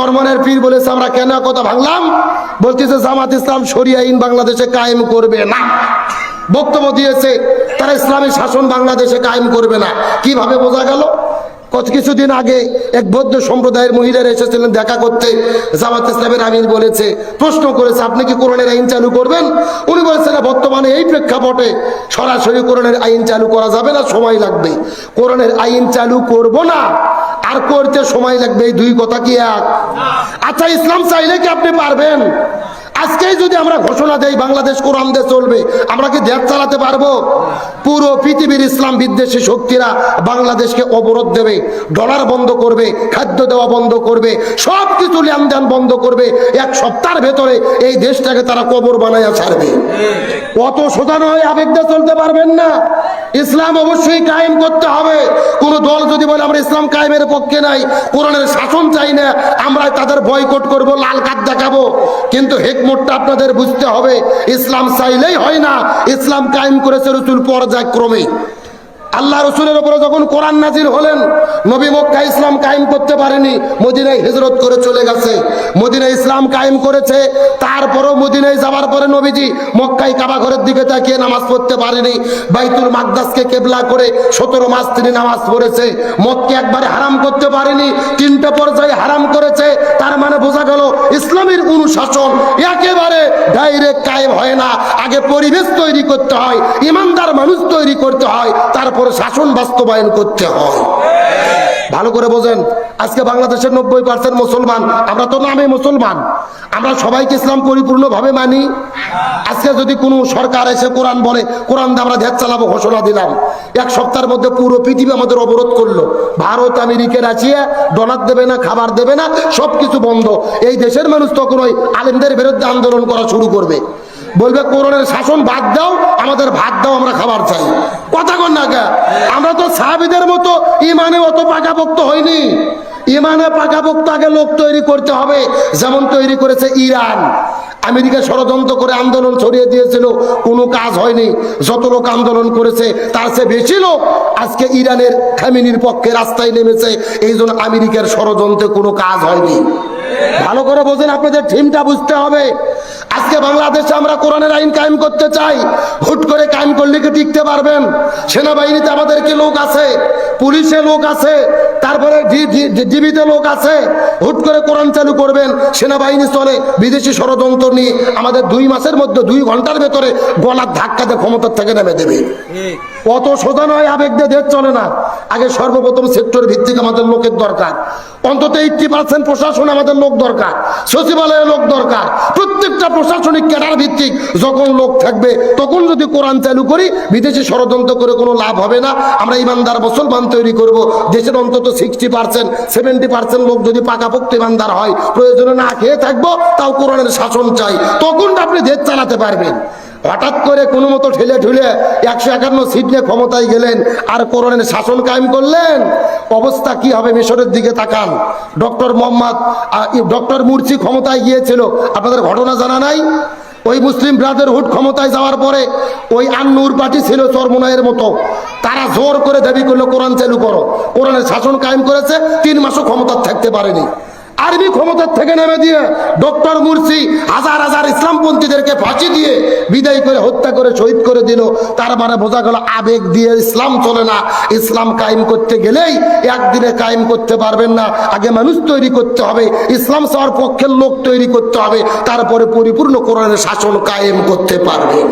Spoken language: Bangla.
চরমনের পীর বলেছে, আমরা কেন কথা ভাঙলাম? বলতেছে, জামাত ইসলাম শরিয়া আইন বাংলাদেশে কায়েম করবে না। বক্তব্য দিয়েছে, তারা ইসলামী শাসন বাংলাদেশে কায়েম করবে না। কীভাবে বোঝা গেল? কত কিছুদিন আগে এক বৌদ্ধ সম্প্রদায়ের মহিলারা এসেছিলেন দেখা করতে। জামাত ইসলামের আমির বলেছে, প্রশ্ন করেছে, আপনি কি কোরআনের আইন চালু করবেন? উনি বলেছেন বর্তমানে এই প্রেক্ষাপটে সরাসরি কোরআনের আইন চালু করা যাবে না, সময় লাগবে। কোরআনের আইন চালু করব না। আর করতে সময় লাগবে, এই দুই কথা কি এক? আচ্ছা ইসলাম চাইলে কি আপনি পারবেন? আজকেই যদি আমরা ঘোষণা দেই বাংলাদেশ কোরআন দিয়ে চলবে, আমরা কি দেশ চালাতে পারব? পুরো পৃথিবীর ইসলাম বিদ্বেষী শক্তিরা বাংলাদেশকে অবরোধ দেবে, ডলার বন্ধ করবে, খাদ্য দেওয়া বন্ধ করবে সব কিছু লেনদেন বন্ধ করবে, এক সপ্তাহের ভেতরে এই দেশটাকে তারা কবর বানাইয়া ছাড়বে। কত সোজা নয়, আবেগ দিয়ে চলতে পারবেন না। ইসলাম অবশ্যই কায়েম করতে হবে। কোন দল যদি বলে আমরা ইসলাম কায়েমের পক্ষে নাই, কোরআনের শাসন চাই না আমরা তাদের বয়কট করব, লাল কার্ড কিন্তু হেকমতটা আপনাদের বুঝতে হবে। ইসলাম চাইলেই হয় না। ইসলাম কায়েম করেছে রসুল পর্যায়ক্রমে। আল্লাহ রসুলের উপরে যখন কোরআন নাজির হলেন, নবী মক্কা ইসলাম কায়েম করতে পারেনি, মদিনায় হিজরত করে চলে গেছে। মদিনায় ইসলাম কায়েম করেছে, তারপরও মদিনায় যাওয়ার পরে নবীজি মক্কায় কাবা ঘরের দিকে তাকিয়ে নামাজ পড়তে পারেনি। বাইতুল মাকদাসকে কেবলা করে সতেরো মাস তিনি নামাজ পড়েছে। মদকে একবারে হারাম করতে পারেনি, তিনটা পর্যায়ে হারাম করেছে। তার মানে বোঝা গেল, ইসলামের অনুশাসন ডাইরেক্ট কায়েম হয় না। আগে পরিবেশ তৈরি করতে হয়, ইমানদার মানুষ তৈরি করতে হয়, তারপর শাসন বাস্তবায়ন করতে হয়। ভালো করে বোঝেন। আজকে বাংলাদেশের নব্বই পার্সেন্ট মুসলমান। আমরা তো নামে মুসলমান। আমরা সবাইকে ইসলাম পরিপূর্ণভাবে মানি। আজকে যদি কোনো সরকার এসে কোরআন বলে, কোরআন দিয়ে আমরা দেশ চালাবো, ঘোষণা দিলাম। এক সপ্তাহের মধ্যে পুরো পৃথিবী আমাদের অবরোধ করল। ভারত, আমেরিকা, রাশিয়া ডলার দেবে না, খাবার দেবে না সব কিছু বন্ধ। এই দেশের মানুষ তখন ওই আলেমদের বিরুদ্ধে আন্দোলন করা শুরু করবে। বলবে, কোরআনের শাসন বাদ দাও, আমাদের ভাত দাও, আমরা খাবার চাই। কথা কন না কে? আমরা তো সাহাবিদের মতো ইমানে অত পাকাপোক্ত হয়নি ইমানে পাকাপোক্ত আগে লোক তৈরি করতে হবে, যেমন তৈরি করেছে ইরান। আমেরিকা ষড়যন্ত্র করে আন্দোলন ছড়িয়ে দিয়েছিল, কোনো কাজ হয়নি। যত লোক আন্দোলন করেছে, তার চেয়ে বেশি লোক আজকে ইরানের খামিনির পক্ষে রাস্তায় নেমেছে। এই জন্য আমেরিকার ষড়যন্ত্রে কোনো কাজ হয়নি। ভালো করে বোঝেন, আপনাদের থিমটা বুঝতে হবে। বাংলাদেশে আমরা কোরআনের আইন কায়েম করতে চাই, হুট করে কায়েম করলে কি টিকতে পারবেন? সেনাবাহিনীতে আমাদের কি লোক আছে? পুলিশে লোক আছে, তারপরে ডিবিতে লোক আছে, হুট করে কোরআন চালু করবেন, সেনাবাহিনী চলে, বিদেশি ষড়যন্ত্র নিয়ে আমাদের দুই মাসের মধ্যে দুই ঘণ্টার ভেতরে গলার ধাক্কাতে ক্ষমতার থেকে নেমে দেবে কত সোজা নয়, আবেগ দিয়ে দেশ চলে না। আগে সর্বপ্রথম সেক্টর ভিত্তিক আমাদের লোকের দরকার। অন্তত এইটটি পার্সেন্ট প্রশাসন আমাদের লোক দরকার সচিবালয়ে লোক দরকার। প্রত্যেকটা প্রশাসনিক ক্যাডার ভিত্তিক যখন লোক থাকবে, তখন যদি কোরআন চালু করি, বিদেশি ষড়যন্ত্র করে কোনো লাভ হবে না। আমরা ইমানদার মুসলমান তৈরি করব। দেশের অন্তত সিক্সটি পার্সেন্ট সেভেন্টি পার্সেন্ট লোক যদি পাকাপোক্ত ইমানদার হয়, প্রয়োজনে না খেয়ে থাকব, তাও কোরআনের শাসন চাই। তখন আপনি দেশ চালাতে পারবেন। হঠাৎ করে কোনো মতো ঠেলে ঠুলে একশো একান্ন সিট নিয়ে ক্ষমতায় গেলেন আর কোরআনের শাসন কায়েম করলেন? অবস্থা কি হবে মিশরের দিকে তাকান। ডক্টর মোহাম্মদ ডক্টর মুরসি ক্ষমতায় গিয়েছিল। আপনাদের ঘটনা জানা নাই? ওই মুসলিম ব্রাদারহুড ক্ষমতায় যাওয়ার পরে ওই আন্নুর পার্টি ছিল চরমোনাইয়ের মতো। তারা জোর করে দাবি করল, কোরআন চালু করো। কোরআনের শাসন কায়েম করেছে, তিন মাসও ক্ষমতার থাকতে পারেনি। আর্মি ক্ষমতার থেকে নেমে দিয়ে ডক্টর মুরসি হাজার হাজার ইসলামপন্থীদেরকে ফাঁসি দিয়ে বিদায় করে হত্যা করে শহীদ করে দিল। তার মানে বোঝা গেল আবেগ দিয়ে ইসলাম চলে না। ইসলাম কায়েম করতে গেলেই একদিনে কায়েম করতে পারবেন না। আগে মানুষ তৈরি করতে হবে, ইসলাম সবার পক্ষের লোক তৈরি করতে হবে। তারপরে পরিপূর্ণ কোরআনের শাসন কায়েম করতে পারবেন।